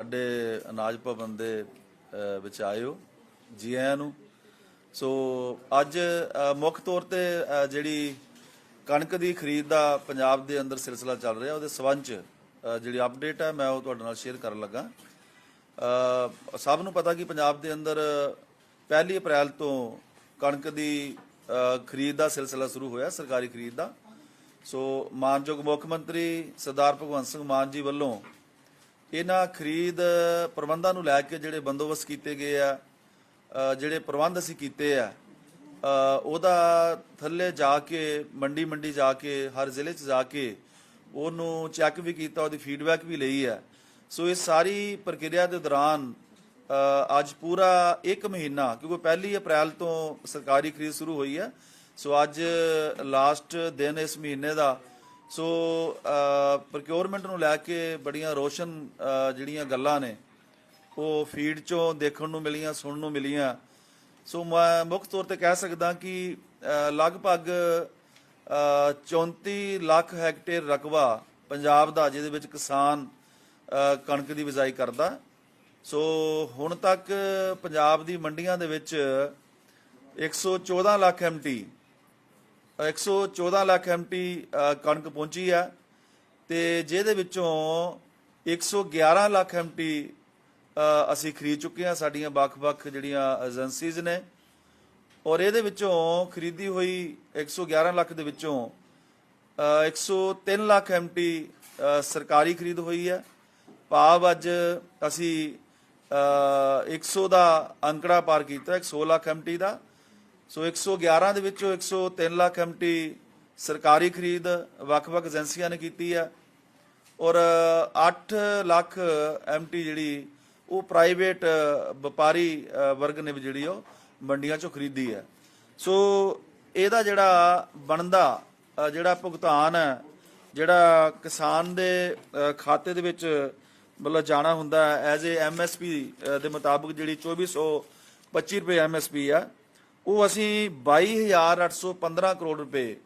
ਸਾਡੇ ਅਨਾਜ ਭਵਨ ਦੇ ਅ, ਵਿੱਚ ਆਇਓ ਜੀ ਆਇਆਂ ਨੂੰ। ਸੋ ਅੱਜ ਮੁੱਖ ਤੌਰ ਤੇ ਜਿਹੜੀ ਕਣਕ ਦੀ ਖਰੀਦ ਦਾ ਪੰਜਾਬ ਦੇ ਅੰਦਰ ਸਿਲਸਿਲਾ ਚੱਲ ਰਿਹਾ ਉਹਦੇ ਸਬੰਧ ਚ ਜਿਹੜੀ ਅਪਡੇਟ ਹੈ ਮੈਂ ਉਹ ਤੁਹਾਡੇ ਨਾਲ ਸ਼ੇਅਰ ਕਰਨ ਲੱਗਾ। ਸਭ ਨੂੰ ਪਤਾ ਕਿ ਪੰਜਾਬ ਦੇ ਅੰਦਰ ਪਹਿਲੀ ਅਪ੍ਰੈਲ ਤੋਂ ਕਣਕ ਦੀ ਖਰੀਦ ਦਾ ਸਿਲਸਿਲਾ ਸ਼ੁਰੂ ਹੋਇਆ ਸਰਕਾਰੀ ਖਰੀਦ ਦਾ। ਸੋ ਮਾਨਯੋਗ ਮੁੱਖ ਮੰਤਰੀ ਸਰਦਾਰ ਭਗਵੰਤ ਸਿੰਘ ਮਾਨ ਜੀ ਵੱਲੋਂ ਇਹਨਾਂ ਖਰੀਦ ਪ੍ਰਬੰਧਾਂ ਨੂੰ ਲੈ ਕੇ ਜਿਹੜੇ ਬੰਦੋਬਸਤ ਕੀਤੇ ਗਏ ਆ ਜਿਹੜੇ ਪ੍ਰਬੰਧ ਅਸੀਂ ਕੀਤੇ ਆ ਉਹਦਾ ਥੱਲੇ ਜਾ ਕੇ ਮੰਡੀ ਮੰਡੀ ਜਾ ਕੇ, ਹਰ ਜ਼ਿਲ੍ਹੇ 'ਚ ਜਾ ਕੇ ਉਹਨੂੰ ਚੈੱਕ ਵੀ ਕੀਤਾ, ਉਹਦੀ ਫੀਡਬੈਕ ਵੀ ਲਈ ਹੈ ਸੋ ਇਹ ਸਾਰੀ ਪ੍ਰਕਿਰਿਆ ਦੇ ਦੌਰਾਨ ਅੱਜ ਪੂਰਾ 1 ਮਹੀਨਾ, ਕਿਉਂਕਿ ਪਹਿਲੀ ਅਪ੍ਰੈਲ ਤੋਂ ਸਰਕਾਰੀ ਖਰੀਦ ਸ਼ੁਰੂ ਹੋਈ ਹੈ ਸੋ ਅੱਜ ਲਾਸਟ ਦਿਨ ਇਸ ਮਹੀਨੇ ਦਾ ਸੋ ਪ੍ਰੋਕਿਉਰਮੈਂਟ uh, ਨੂੰ ਲੈ ਕੇ ਬੜੀਆਂ ਰੋਸ਼ਨ ਜਿਹੜੀਆਂ ਗੱਲਾਂ ਨੇ ਉਹ ਫੀਡ ਚੋਂ ਦੇਖਣ ਨੂੰ ਮਿਲੀਆਂ ਸੁਣਨ ਨੂੰ ਮਿਲੀਆਂ। ਸੋ ਮੈਂ ਮੁੱਖ ਤੌਰ ਤੇ ਕਹਿ ਸਕਦਾ ਕਿ ਲਗਭਗ ਅ, 34 ਲੱਖ ਹੈਕਟੇਅਰ ਰਕਬਾ ਪੰਜਾਬ ਦਾ ਜਿਹਦੇ ਵਿੱਚ ਕਿਸਾਨ ਕਣਕ ਦੀ ਬਿਜਾਈ ਕਰਦਾ। ਸੋ ਹੁਣ ਤੱਕ ਪੰਜਾਬ ਦੀ ਮੰਡੀਆਂ ਦੇ ਵਿੱਚ 114 ਲੱਖ ਐਮਟੀ 114 ਲੱਖ ਐਮਟੀ ਕਣਕ ਪਹੁੰਚੀ ਆ ਤੇ ਜਿਹਦੇ ਵਿੱਚੋਂ 111 ਲੱਖ ਐਮਟੀ ਅਸੀਂ ਖਰੀਦ ਚੁੱਕੇ ਹਾਂ ਸਾਡੀਆਂ ਵੱਖ-ਵੱਖ ਜਿਹੜੀਆਂ ਏਜੰਸੀਜ਼ ਨੇ। ਔਰ ਇਹਦੇ ਵਿੱਚੋਂ ਖਰੀਦੀ ਹੋਈ 111 ਲੱਖ ਦੇ ਵਿੱਚੋਂ ਅ, 103 ਲੱਖ ਐਮਟੀ ਸਰਕਾਰੀ ਖਰੀਦ ਹੋਈ ਹੈ ਭਾਵ ਅੱਜ ਅਸੀਂ ਅ, 100 ਦਾ ਅੰਕੜਾ ਪਾਰ ਕੀਤਾ 100 ਲੱਖ ਐਮਟੀ ਦਾ। ਸੋ 111 ਦੇ ਵਿੱਚੋਂ 103 ਲੱਖ ਐਮਟੀ ਸਰਕਾਰੀ ਖਰੀਦ ਵੱਖ-ਵੱਖ ਏਜੰਸੀਆਂ ਨੇ ਕੀਤੀ ਹੈ ਔਰ 8 ਲੱਖ ਐਮਟੀ ਜਿਹੜੀ, ਉਹ ਪ੍ਰਾਈਵੇਟ ਵਪਾਰੀ ਵਰਗ ਨੇ ਵੀ ਜਿਹੜੀ ਉਹ ਮੰਡੀਆਂ ਚੋਂ ਖਰੀਦੀ ਹੈ ਸੋ ਇਹਦਾ ਜਿਹੜਾ ਬਣਦਾ ਜਿਹੜਾ ਭੁਗਤਾਨ ਹੈ ਜਿਹੜਾ ਕਿਸਾਨ ਦੇ ਖਾਤੇ ਦੇ ਵਿੱਚ ਮਤਲਬ ਜਾਣਾ ਹੁੰਦਾ ਐਜ਼ ਏ ਐਮਐਸਪੀ ਦੇ ਮੁਤਾਬਕ ਜਿਹੜੀ 2425 ਰੁਪਏ ਐਮਐਸਪੀ ਆ ਉਹ ਅਸੀਂ 22815 ਕਰੋੜ ਰੁਪਏ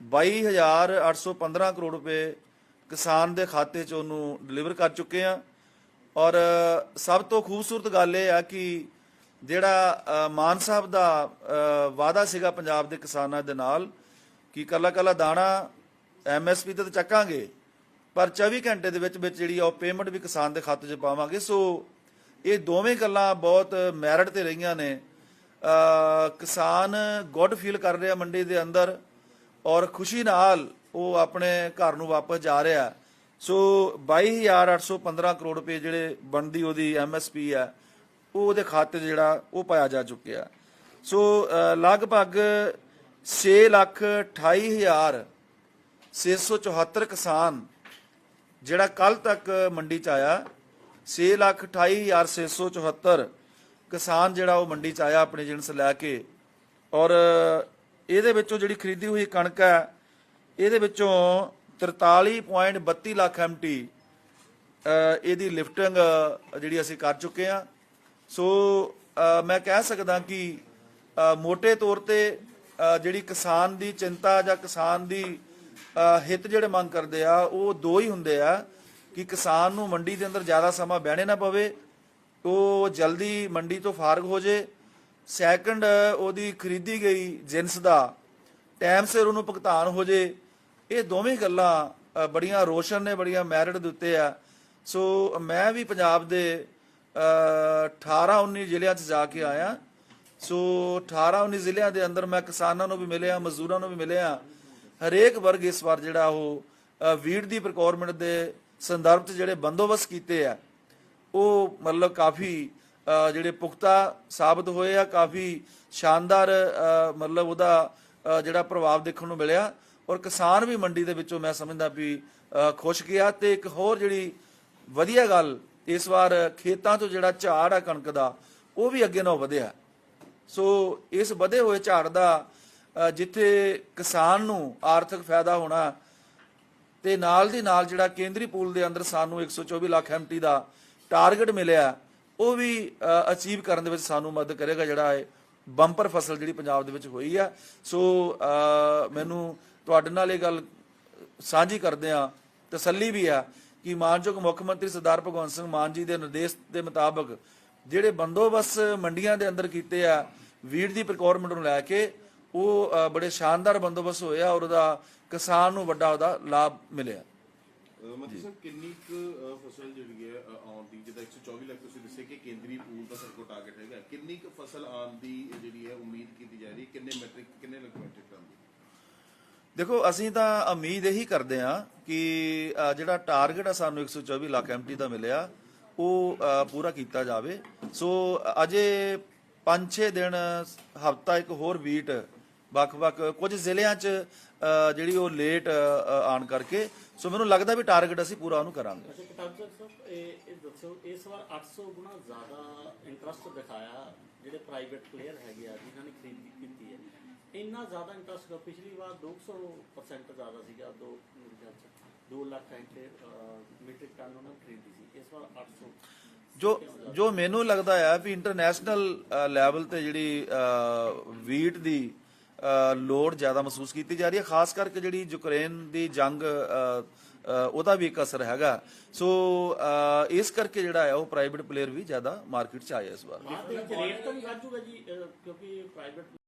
22815 ਕਰੋੜ ਰੁਪਏ ਕਿਸਾਨ ਦੇ ਖਾਤੇ 'ਚ ਉਹਨੂੰ ਡਿਲੀਵਰ ਕਰ ਚੁੱਕੇ ਆ ਔਰ, ਸਭ ਤੋਂ ਖੂਬਸੂਰਤ ਗੱਲ ਇਹ ਆ ਕਿ ਜਿਹੜਾ ਮਾਨ ਸਾਹਿਬ ਦਾ ਵਾਅਦਾ ਸੀਗਾ ਪੰਜਾਬ ਦੇ ਕਿਸਾਨਾਂ ਦੇ ਨਾਲ ਕਿ ਕੱਲਾ ਕੱਲਾ ਦਾਣਾ ਐਮਐਸਪੀ ਤੇ ਤਾਂ ਚੱਕਾਂਗੇ, ਪਰ 24 ਘੰਟੇ ਦੇ ਵਿੱਚ ਵਿੱਚ ਜਿਹੜੀ ਆ ਉਹ ਪੇਮੈਂਟ ਵੀ ਕਿਸਾਨ ਦੇ ਖਾਤੇ 'ਚ ਪਾਵਾਂਗੇ। ਸੋ, ਇਹ ਦੋਵੇਂ ਗੱਲਾਂ ਬਹੁਤ ਮੈਰਿਟ ਤੇ ਰਹੀਆਂ ਨੇ। ਕਿਸਾਨ ਗੁੱਡ ਫੀਲ ਕਰ ਰਿਹਾ ਮੰਡੀ ਦੇ ਅੰਦਰ ਔਰ ਖੁਸ਼ੀ ਨਾਲ ਉਹ ਆਪਣੇ ਘਰ ਨੂੰ ਵਾਪਸ ਜਾ ਰਿਹਾ। ਸੋ 22815 ਕਰੋੜ ਰੁਪਏ ਜਿਹੜੇ ਬਣਦੀ ਉਹਦੀ ਐਮਐਸਪੀ ਹੈ, ਉਹ ਉਹਦੇ ਖਾਤੇ 'ਚ ਜਿਹੜਾ ਉਹ ਪਾਇਆ ਜਾ ਚੁੱਕਿਆ। ਸੋ ਲਗਭਗ 6 ਲੱਖ 28 ਹਜ਼ਾਰ 674 ਕਿਸਾਨ ਜਿਹੜਾ ਕੱਲ ਤੱਕ ਮੰਡੀ 'ਚ ਆਇਆ 6 ਲੱਖ 28 ਹਜ਼ਾਰ 674 ਕਿਸਾਨ ਜਿਹੜਾ ਉਹ ਮੰਡੀ 'ਚ ਆਇਆ ਆਪਣੀ ਜਿਣਸ ਲੈ ਕੇ ਔਰ ਇਹਦੇ ਵਿੱਚੋਂ ਜਿਹੜੀ ਖਰੀਦੀ ਹੋਈ ਕਣਕ ਹੈ ਇਹਦੇ ਵਿੱਚੋਂ 43.32 ਲੱਖ ਐਮਟੀ ਇਹਦੀ ਲਿਫਟਿੰਗ ਜਿਹੜੀ ਅਸੀਂ ਕਰ ਚੁੱਕੇ ਹਾਂ। ਸੋ ਮੈਂ ਕਹਿ ਸਕਦਾ ਕਿ ਅ, ਮੋٹے ਤੌਰ ਤੇ ਜਿਹੜੀ ਕਿਸਾਨ ਦੀ ਚਿੰਤਾ ਜਾਂ ਕਿਸਾਨ ਦੀ ਹਿੱਤ ਜਿਹੜੇ ਮੰਗ ਕਰਦੇ ਆ ਉਹ ਦੋ ਹੀ ਹੁੰਦੇ ਆ ਕਿ ਕਿਸਾਨ ਨੂੰ ਮੰਡੀ ਦੇ ਅੰਦਰ ਜ਼ਿਆਦਾ ਸਮਾਂ ਬਹਿਣੇ ਨਾ ਪਵੇ ਉਹ ਜਲਦੀ ਮੰਡੀ ਤੋਂ ਫਾਰਗ ਹੋ ਜੇ। ਸੈਕੰਡ ਉਹਦੀ ਖਰੀਦੀ ਗਈ ਜਿੰਸ ਦਾ। ਟਾਈਮ ਸਿਰ ਉਹਨੂੰ ਭੁਗਤਾਨ ਹੋ ਜੇ। ਇਹ ਦੋਵੇਂ ਗੱਲਾਂ ਬੜੀਆਂ ਰੋਸ਼ਨ ਨੇ ਬੜੀਆਂ ਮੈਰਿਟ ਦੇ ਉੱਤੇ ਆ। ਸੋ ਮੈਂ ਵੀ ਪੰਜਾਬ ਦੇ ਅ, 18 19 ਜ਼ਿਲ੍ਹਿਆਂ 'ਚ ਜਾ ਕੇ ਆਇਆ। ਸੋ 18 19 ਜ਼ਿਲ੍ਹਿਆਂ ਦੇ ਅੰਦਰ ਮੈਂ ਕਿਸਾਨਾਂ ਨੂੰ ਵੀ ਮਿਲਿਆ ਮਜ਼ਦੂਰਾਂ ਨੂੰ ਵੀ ਮਿਲਿਆ। ਹਰੇਕ ਵਰਗ ਇਸ ਵਾਰ ਜਿਹੜਾ ਉਹ ਅ, ਵੀਡ ਦੀ ਪ੍ਰਕੋਰਮੈਂਟ ਦੇ ਸੰਦਰਭ 'ਚ ਜਿਹੜੇ ਬੰਦੋਬਸਤ ਕੀਤੇ ਆ ਉਹ ਮਤਲਬ ਕਾਫੀ ਜਿਹੜੇ ਪੁਖਤਾ ਸਾਬਤ ਹੋਏ ਆ, ਕਾਫੀ ਸ਼ਾਨਦਾਰ ਮਤਲਬ ਉਹਦਾ ਜਿਹੜਾ ਪ੍ਰਭਾਵ ਦੇਖਣ ਨੂੰ ਮਿਲਿਆ। ਔਰ ਕਿਸਾਨ ਵੀ ਮੰਡੀ ਦੇ ਵਿੱਚੋਂ ਮੈਂ ਸਮਝਦਾ ਵੀ ਖੁਸ਼ ਗਿਆ ਤੇ ਇੱਕ ਹੋਰ ਜਿਹੜੀ ਵਧੀਆ ਗੱਲ ਇਸ ਵਾਰ ਖੇਤਾਂ ਤੋਂ ਜਿਹੜਾ ਝਾੜ ਆ ਕਣਕ ਦਾ, ਉਹ ਵੀ ਅੱਗੇ ਨਾਲੋਂ ਵਧਿਆ। ਸੋ ਇਸ ਵਧੇ ਹੋਏ ਝਾੜ ਦਾ ਜਿੱਥੇ ਕਿਸਾਨ ਨੂੰ ਆਰਥਿਕ ਫਾਇਦਾ ਹੋਣਾ ਤੇ ਨਾਲ ਦੀ ਨਾਲ ਜਿਹੜਾ ਕੇਂਦਰੀ ਪੂਲ ਦੇ ਅੰਦਰ ਸਾਨੂੰ 124 ਲੱਖ ਐਮਟੀ ਦਾ ਟਾਰਗੇਟ ਮਿਲਿਆ, ਉਹ ਵੀ ਅਚੀਵ ਕਰਨ ਦੇ ਵਿੱਚ ਸਾਨੂੰ ਮਦਦ ਕਰੇਗਾ ਜਿਹੜਾ ਹੈ ਬੰਪਰ ਫਸਲ ਜਿਹੜੀ ਪੰਜਾਬ ਦੇ ਵਿੱਚ ਹੋਈ ਆ। ਸੋ ਮੈਨੂੰ ਤੁਹਾਡੇ ਨਾਲ ਇਹ ਗੱਲ ਸਾਂਝੀ ਕਰਦੇ ਆ ਤਸੱਲੀ ਵੀ ਆ ਕਿ ਮਾਨਯੋਗ ਮੁੱਖ ਮੰਤਰੀ ਸਰਦਾਰ ਭਗਵੰਤ ਸਿੰਘ ਮਾਨ ਜੀ ਦੇ ਨਿਰਦੇਸ਼ ਦੇ ਮੁਤਾਬਕ ਜਿਹੜੇ ਬੰਦੋਬਸਤ ਮੰਡੀਆਂ ਦੇ ਅੰਦਰ ਕੀਤੇ ਆ ਵੀਟ ਦੀ ਪ੍ਰੋਕਿਉਰਮੈਂਟ ਨੂੰ ਲੈ ਕੇ, ਉਹ ਬੜੇ ਸ਼ਾਨਦਾਰ ਬੰਦੋਬਸਤ ਹੋਏ ਆ ਔਰ ਉਹਦਾ ਕਿਸਾਨ ਨੂੰ ਵੱਡਾ ਉਹਦਾ ਲਾਭ ਮਿਲਿਆ। ਮਤਲਬ ਸਰ ਕਿੰਨੀ ਕੁ ਫਸਲ ਜਿਹੜੀ ਹੈ ਆਉਣ ਦੀ ਜਿੱਦਾਂ 124 ਲੱਖ ਤੁਸੀਂ ਦੱਸਿਆ ਕਿ ਕੇਂਦਰੀ ਪੂਲ ਦਾ ਸਰਕੋ ਟਾਰਗੇਟ ਹੈਗਾ ਕਿੰਨੀ ਕੁ ਫਸਲ ਆਉਣ ਦੀ ਜਿਹੜੀ ਹੈ ਉਮੀਦ ਕੀਤੀ ਜਾ ਰਹੀ ਕਿੰਨੇ ਮੈਟ੍ਰਿਕ ਕਿੰਨੇ ਲੱਖ ਮੈਟ੍ਰਿਕ ਟਨ ਦੀ? ਦੇਖੋ ਅਸੀਂ ਤਾਂ ਉਮੀਦ ਇਹੀ ਕਰਦੇ ਆ ਕਿ ਜਿਹੜਾ ਟਾਰਗੇਟ ਆ ਸਾਨੂੰ 124 ਲੱਖ ਐਮਟੀ ਦਾ ਮਿਲਿਆ ਉਹ ਪੂਰਾ ਕੀਤਾ ਜਾਵੇ। ਸੋ ਅਜੇ 5-6 ਦਿਨ ਹਫਤਾ ਇੱਕ ਹੋਰ ਵੀਟ ਵੱਖ-ਵੱਖ ਕੁਝ ਜ਼ਿਲ੍ਹਿਆਂ 'ਚ ਅ, ਜਿਹੜੀ ਉਹ ਲੇਟ ਆਣ ਕਰਕੇ। ਸੋ ਮੈਨੂੰ ਲੱਗਦਾ ਵੀ ਟਾਰਗੇਟ ਅਸੀਂ ਪੂਰਾ ਉਹਨੂੰ ਕਰਾਂਗੇ। ਅੱਛਾ ਕਿਤਾਬ ਸਾਹਿਬ ਇਹ ਇਹ ਦੱਸੋ ਇਸ ਵਾਰ 800 ਗੁਣਾ ਜ਼ਿਆਦਾ ਇੰਟਰਸਟ ਦਿਖਾਇਆ ਜਿਹੜੇ ਪ੍ਰਾਈਵੇਟ ਪਲੇਅਰ ਹੈਗੇ ਆ ਜਿਨ੍ਹਾਂ ਨੇ ਖਰੀਦੀ ਕੀਤੀ ਹੈ। ਇੰਨਾ ਜ਼ਿਆਦਾ ਇੰਟਰਸਟ ਪਿਛਲੀ ਵਾਰ 200% ਜ਼ਿਆਦਾ ਸੀਗਾ ਦੋ ਮੇਰੇ ਖਿਆਲ ਚ 2 ਲੱਖ ਐਂਟੇ ਮੀਟ੍ਰਿਕ ਟਨ ਉਹਨਾਂ ਨੇ ਖਰੀਦੀ ਸੀ। ਇਸ ਵਾਰ 800 ਜੋ ਜੋ ਮੈਨੂੰ ਲੱਗਦਾ ਆ ਵੀ ਇੰਟਰਨੈਸ਼ਨਲ ਲੈਵਲ ਤੇ ਜਿਹੜੀ ਅ, ਵੀਟ ਦੀ ਲੋੜ ਜ਼ਿਆਦਾ ਮਹਿਸੂਸ ਕੀਤੀ ਜਾ ਰਹੀ ਹੈ, ਖਾਸ ਕਰਕੇ ਜਿਹੜੀ ਯੂਕਰੇਨ ਦੀ ਜੰਗ ਉਹਦਾ ਵੀ ਇੱਕ ਅਸਰ ਹੈਗਾ। ਸੋ ਇਸ ਕਰਕੇ ਜਿਹੜਾ ਹੈ, ਉਹ ਪ੍ਰਾਈਵੇਟ ਪਲੇਅਰ ਵੀ ਜ਼ਿਆਦਾ ਮਾਰਕੀਟ 'ਚ ਆਇਆ ਇਸ ਵਾਰ। ਰੇਟ ਤਾਂ ਨਹੀਂ ਵੱਧ ਜੀ ਕਿਉਂਕਿ ਪ੍ਰਾਈਵੇਟ